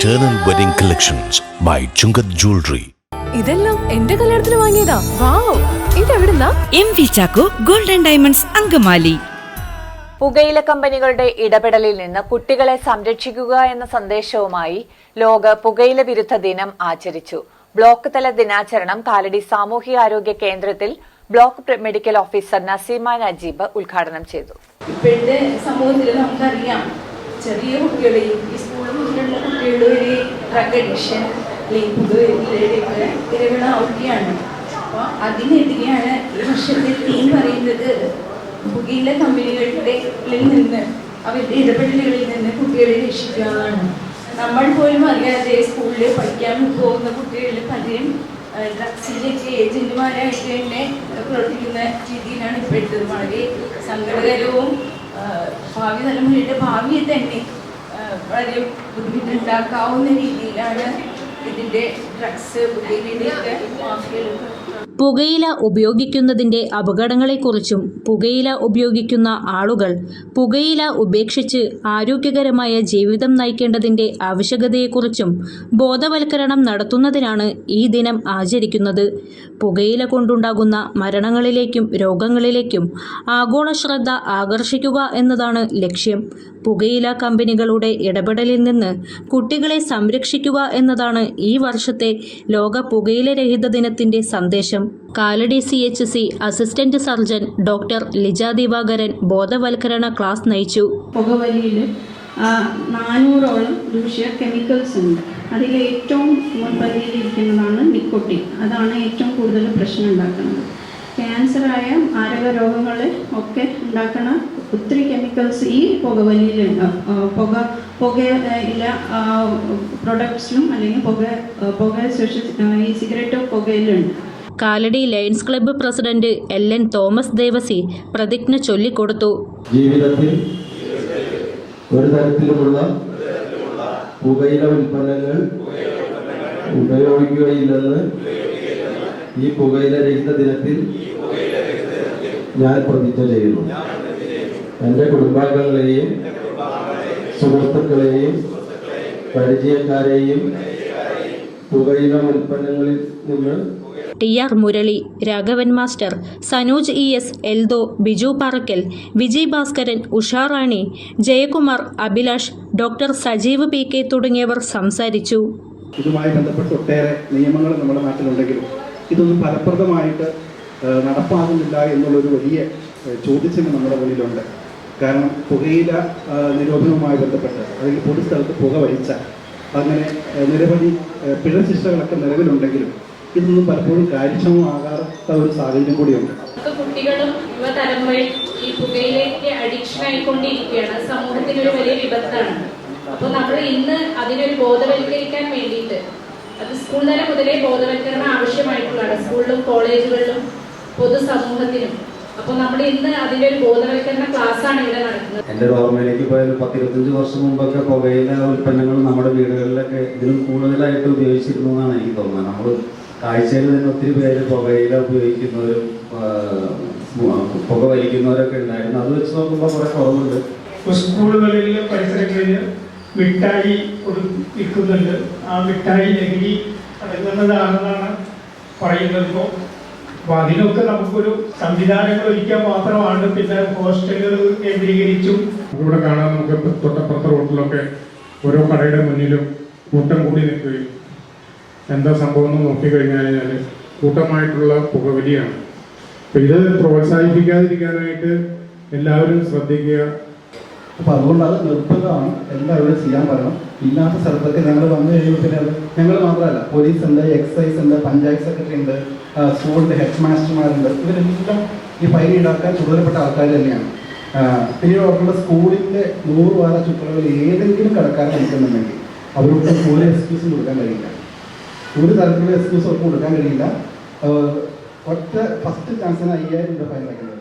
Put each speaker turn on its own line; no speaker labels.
Eternal Wedding Collections by Chungath Jewelry.
ഇതെല്ലാം എന്റെ കല്യാണത്തിന് വാങ്ങിയതാ. Wow. ഇതെവിടുന്നാ?
M V Chacko golden diamonds Angamaly.
പുകയില കമ്പനികളുടെ ഇടപെടലിൽ നിന്ന് കുട്ടികളെ സംരക്ഷിക്കുക എന്ന സന്ദേശവുമായി ലോക പുകയില വിരുദ്ധ ദിനം ആചരിച്ചു. ബ്ലോക്ക് തല ദിനാചരണം കാലടി സാമൂഹികാരോഗ്യ കേന്ദ്രത്തിൽ block medical officer Naseema Najeeb ഉദ്ഘാടനം ചെയ്തു.
ഇപ്പോഴത്തെ സമൂഹത്തിൽ നമുക്കറിയാം ചെറിയ കുട്ടികളെയും ഒരു ഡ്രഗ് അഡിക്ഷൻ അല്ലെങ്കിൽ പുകയിലൊക്കെ ഇരകളാവുകയാണ് അപ്പോൾ അതിനെതിരെയാണ് ഈ വർഷത്തെ തീം പറയുന്നത് പുകയില കമ്പനികളുടെ നിന്ന് അവരുടെ ഇടപെടലുകളിൽ നിന്ന് കുട്ടികളെ രക്ഷിക്കുക എന്നാണ് നമ്മൾ പോലും അറിയാതെ സ്കൂളിൽ പഠിക്കാൻ പോകുന്ന കുട്ടികളിൽ പലരും ഡ്രഗ്സിലേക്ക് ഏജന്റുമാരായിട്ട് തന്നെ പ്രവർത്തിക്കുന്ന രീതിയിലാണ് ഇപ്പോഴത്തത് വളരെ സങ്കടകരവും ഭാവി തലമുറയുടെ ഭാവിയെ തന്നെ വളരെ ബുദ്ധിമുട്ടുണ്ടാക്കാവുന്ന രീതിയിലാണ് ഇതിന്റെ ഡ്രഗ്സ് പുകയിലൊക്കെ മാഫിയകളൊക്കെ
പുകയില ഉപയോഗിക്കുന്നതിന്റെ അപകടങ്ങളെക്കുറിച്ചും പുകയില ഉപയോഗിക്കുന്ന ആളുകൾ പുകയില ഉപേക്ഷിച്ച് ആരോഗ്യകരമായ ജീവിതം നയിക്കേണ്ടതിന്റെ ആവശ്യകതയെക്കുറിച്ചും ബോധവൽക്കരണം നടത്തുന്നതിനാണ് ഈ ദിനം ആചരിക്കുന്നത്. പുകയില കൊണ്ടുണ്ടാകുന്ന മരണങ്ങളിലേക്കും രോഗങ്ങളിലേക്കും ആഗോള ശ്രദ്ധ ആകർഷിക്കുക എന്നതാണ് ലക്ഷ്യം. പുകയില കമ്പനികളുടെ ഇടപെടലിൽ നിന്ന് കുട്ടികളെ സംരക്ഷിക്കുക എന്നതാണ് ഈ വർഷത്തെ ലോക പുകയില രഹിത ദിനത്തിന്റെ Kalady C H C assistant surgeon doctor Lija Divakaran ബോധവൽക്കരണ ക്ലാസ് നയിച്ചു.
പുകവലിയിൽ നാനൂറോളം ദൂഷ്യ കെമിക്കൽസ് ഉണ്ട്. അതിൽ ഏറ്റവും മുൻപന്തിയിലിരിക്കുന്നതാണ് നിക്കോട്ടിൻ. അതാണ് ഏറ്റവും കൂടുതൽ പ്രശ്നം ഉണ്ടാക്കുന്നത്. ക്യാൻസറായ ആരോഗ്യ രോഗങ്ങളെ ഒക്കെ ഉണ്ടാക്കുന്ന ഒത്തിരി കെമിക്കൽസ് ഈ പുകവലിയിലുണ്ട് പുക പുക പുകയില പ്രൊഡക്ട്സിലും അല്ലെങ്കിൽ പുക പുക ഈ cigarette പുകയിലുണ്ട്.
Kalady Lions club president L N Thomas Devassy പ്രതിജ്ഞ ചൊല്ലിക്കൊടുത്തു.
ജീവിതത്തിൽ ഒരു തരത്തിലുമുള്ള പുകയില ഉൽപ്പന്നങ്ങൾ ഉപയോഗിക്കുകയില്ലെന്ന് ഈ പുകയില രഹിത ദിനത്തിൽ ഞാൻ പ്രതിജ്ഞ ചെയ്യുന്നു. എന്റെ കുടുംബാംഗങ്ങളെയും സുഹൃത്തുക്കളെയും പരിചയക്കാരെയും പുകയില ഉൽപ്പന്നങ്ങളിൽ നിന്ന്
T R Murali Raghavan master Sanooj E S Eldho Biju Parakkal Vijay Bhaskaran Usha Rani Jayakumar Abhilash doctor Sajeev P K തുടങ്ങിയവർ സംസാരിച്ചു.
ഇതുമായി ബന്ധപ്പെട്ട് ഒട്ടേറെ നിയമങ്ങൾ നമ്മുടെ നാട്ടിലുണ്ടെങ്കിലും ഇതൊന്നും ഫലപ്രദമായിട്ട് നടപ്പാകുന്നില്ല എന്നുള്ളൊരു വലിയ ചോദ്യചിഹ്നം നമ്മുടെ മുന്നിലുണ്ട്. കാരണം പുകയില നിരോധനവുമായി ബന്ധപ്പെട്ട് അല്ലെങ്കിൽ പൊതുസ്ഥലത്ത് പുക വലിച്ചാൽ അങ്ങനെ നിരവധി പിഴ ശിക്ഷകളൊക്കെ നിലവിലുണ്ടെങ്കിലും ഇതൊന്നും പലപ്പോഴും കാര്യക്ഷമമാകാത്ത ഒരു സാഹചര്യം കൂടിയുണ്ട്.
കുട്ടികളും യുവതലമുറയും ഈ പുകയിലേക്ക് അഡിക്ഷൻ ആയിക്കൊണ്ടിരിക്കുകയാണ്. സമൂഹത്തിന് ഒരു വലിയ വിപത്താണ്. അപ്പോൾ നമ്മൾ ഇന്ന് അതിനൊരു ബോധവൽക്കരിക്കാൻ വേണ്ടിയിട്ട് അത് സ്കൂൾ തലം മുതലേ ബോധവൽക്കരണം ആവശ്യമായിട്ടുള്ളതാണ്. സ്കൂളിലും കോളേജുകളിലും പൊതുസമൂഹത്തിനും അപ്പോൾ നമ്മൾ ഇന്ന് അതിന്റെ ഒരു ബോധവൽക്കരണ ക്ലാസ്സാണ് ഇവിടെ നടക്കുന്നത്.
എന്റെ ഒരു ഓർമ്മയിലേക്ക് പോയ ഒരു പത്തിരുപത്തഞ്ച് വർഷം മുമ്പൊക്കെ പുകയില ഉൽപ്പന്നങ്ങൾ നമ്മുടെ വീടുകളിലൊക്കെ ഇതിലും കൂടുതലായിട്ട് ഉപയോഗിച്ചിരുന്നു എന്നാണ് എനിക്ക് തോന്നുന്നത്. നമ്മൾ കാഴ്ചയിൽ തന്നെ ഒത്തിരി പേര് പുകയില ഉപയോഗിക്കുന്നവരും പുക വലിക്കുന്നവരൊക്കെ ഉണ്ടായിരുന്നു. അത് വെച്ച് നോക്കുമ്പോൾ കുറെ കുറവുണ്ട്.
സ്കൂളുകളിൽ പരിസരങ്ങളിൽ മിഠായി വിൽക്കുന്നുണ്ട്. ആ മിഠായി ലഹരി അടങ്ങുന്നതാണെന്നാണ് പറയുന്നത് ഇപ്പോൾ അപ്പോൾ അതിനൊക്കെ നമുക്കൊരു സംവിധാനങ്ങൾ ഒരുക്കാൻ മാത്രമാണ് പിന്നെ ഹോസ്റ്റലുകൾ കേന്ദ്രീകരിച്ചും.
ഇവിടെ കാണാൻ നമുക്ക് തൊട്ടപ്പുറത്തെ റോഡിലൊക്കെ ഓരോ കടയുടെ മുന്നിലും കൂട്ടം കൂടി നിൽക്കുകയും എന്താ സംഭവം എന്ന് നോക്കിക്കഴിഞ്ഞാൽ കഴിഞ്ഞാൽ കൂട്ടമായിട്ടുള്ള പുകവലിയാണ് അപ്പൊ ഇത് പ്രോത്സാഹിപ്പിക്കാതിരിക്കാനായിട്ട് എല്ലാവരും ശ്രദ്ധിക്കുക.
അപ്പോൾ അതുകൊണ്ട് അത് നിർബന്ധമാണ്. എല്ലാവരും ചെയ്യാൻ പറയണം. ഇല്ലാത്ത സ്ഥലത്തൊക്കെ ഞങ്ങൾ വന്നു കഴിയുമ്പോൾ പിന്നെ ഞങ്ങൾ മാത്രമല്ല പോലീസ് ഉണ്ട് എക്സൈസ് ഉണ്ട് പഞ്ചായത്ത് സെക്രട്ടറി ഉണ്ട് സ്കൂളിന്റെ ഹെഡ് മാസ്റ്റർമാരുണ്ട് ഇവരെല്ലാം ഈ ഫയൽ ഈടാക്കാൻ ചുമതലപ്പെട്ട ആൾക്കാർ തന്നെയാണ്. പിന്നീട് അവരുടെ സ്കൂളിന്റെ നൂറ് വാര ചുറ്റളവിൽ ഏതെങ്കിലും കടക്കാരൻ നിൽക്കുന്നുണ്ടെങ്കിൽ അവർക്ക് ഒരു എക്സ്ക്യൂസും കൊടുക്കാൻ കഴിയില്ല. ഒരു തരത്തിലുള്ള എക്സ്ക്യൂസ് അവർക്ക് കൊടുക്കാൻ കഴിയില്ല. ഒറ്റ ഫസ്റ്റ് ചാൻസിന് അയ്യായിരം രൂപ ഫയൽ അടയ്ക്കണം